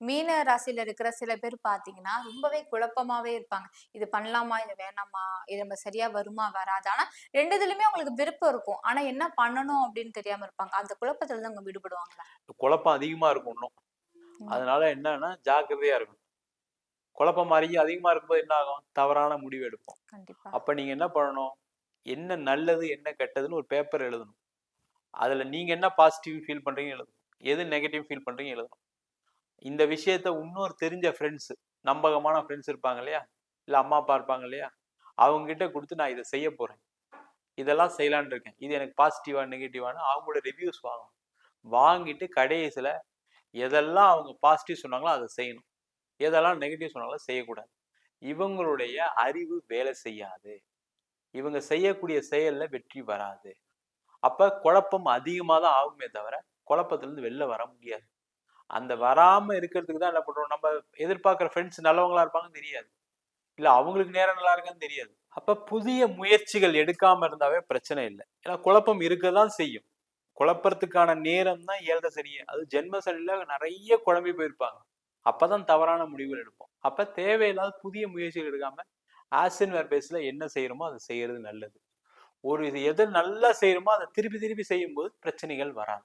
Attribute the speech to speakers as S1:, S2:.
S1: மீன ராசியில இருக்கிற சில பேர் பாத்தீங்கன்னா ரொம்பவே குழப்பமாவே இருப்பாங்க. இது பண்ணலாமா? இது வேணாமா? இது நம்ம சரியா வருமா? வராது? ஆனா ரெண்டுதுலயுமே அவங்களுக்கு விருப்பம் இருக்கும். ஆனா என்ன பண்ணணும் அப்படின்னு தெரியாம இருப்பாங்க. அந்த குழப்பத்துல இருந்து அவங்க விடுபடுவாங்களா?
S2: குழப்பம் அதிகமா இருக்கும் இன்னும். அதனால என்னன்னா ஜாக்கிரதையா இருக்கும் குழப்பம் அதிக அதிகமா இருக்கும்போது என்ன ஆகும்? தவறான முடிவு எடுப்போம்.
S1: கண்டிப்பா.
S2: அப்ப நீங்க என்ன பண்ணணும்? என்ன நல்லது என்ன கெட்டதுன்னு ஒரு பேப்பர் எழுதணும். அதுல நீங்க என்ன பாசிட்டிவ் ஃபீல் பண்றீங்க எழுதணும். எது நெகட்டிவ் ஃபீல் பண்றீங்க எழுதணும். இந்த விஷயத்த இன்னொரு தெரிஞ்ச ஃப்ரெண்ட்ஸ் நம்பகமான ஃப்ரெண்ட்ஸ் இருப்பாங்க இல்லையா? இல்லை அம்மா அப்பா இருப்பாங்க இல்லையா? அவங்க கிட்ட கொடுத்து நான் இதை செய்ய போறேன். இதெல்லாம் செய்யலான்னு இருக்கேன். இது எனக்கு பாசிட்டிவா நெகட்டிவானு அவங்களோட ரிவ்யூஸ் வாங்கணும். வாங்கிட்டு கடைசியில எதெல்லாம் அவங்க பாசிட்டிவ் சொன்னாங்களோ அதை செய்யணும். எதெல்லாம் நெகட்டிவ் சொன்னாங்களோ செய்யக்கூடாது. இவங்களுடைய அறிவு வேலை செய்யாது. இவங்க செய்யக்கூடிய செயல்ல வெற்றி வராது. அப்ப குழப்பம் அதிகமா தான் ஆகுமே தவிர குழப்பத்துல இருந்து வெளில வர முடியாது. அந்த வராம இருக்கிறதுக்கு தான் என்ன பண்றோம் நம்ம எதிர்பார்க்குற ஃப்ரெண்ட்ஸ் நல்லவங்களா இருப்பாங்கன்னு தெரியாது. இல்ல அவங்களுக்கு நேரம் நல்லா இருக்கான்னு தெரியாது. அப்ப புதிய முயற்சிகள் எடுக்காம இருந்தாவே பிரச்சனை இல்லை. ஏன்னா குழப்பம் இருக்க தான் செய்யும். குழப்பறதுக்கான நேரம் தான் ஏழரை சரியே. அது ஜென்ம சனியில நிறைய குழம்பி போயிருப்பாங்க. அப்பதான் தவறான முடிவுகள் எடுப்போம். அப்ப தேவையில்லாத புதிய முயற்சிகள் எடுக்காம ஆசின் வேர் பேஸ்ல என்ன செய்யறோமோ அதை செய்யறது நல்லது. ஒரு இது எது நல்லா செய்யறோமோ அதை திருப்பி திருப்பி செய்யும்போது பிரச்சனைகள் வராது.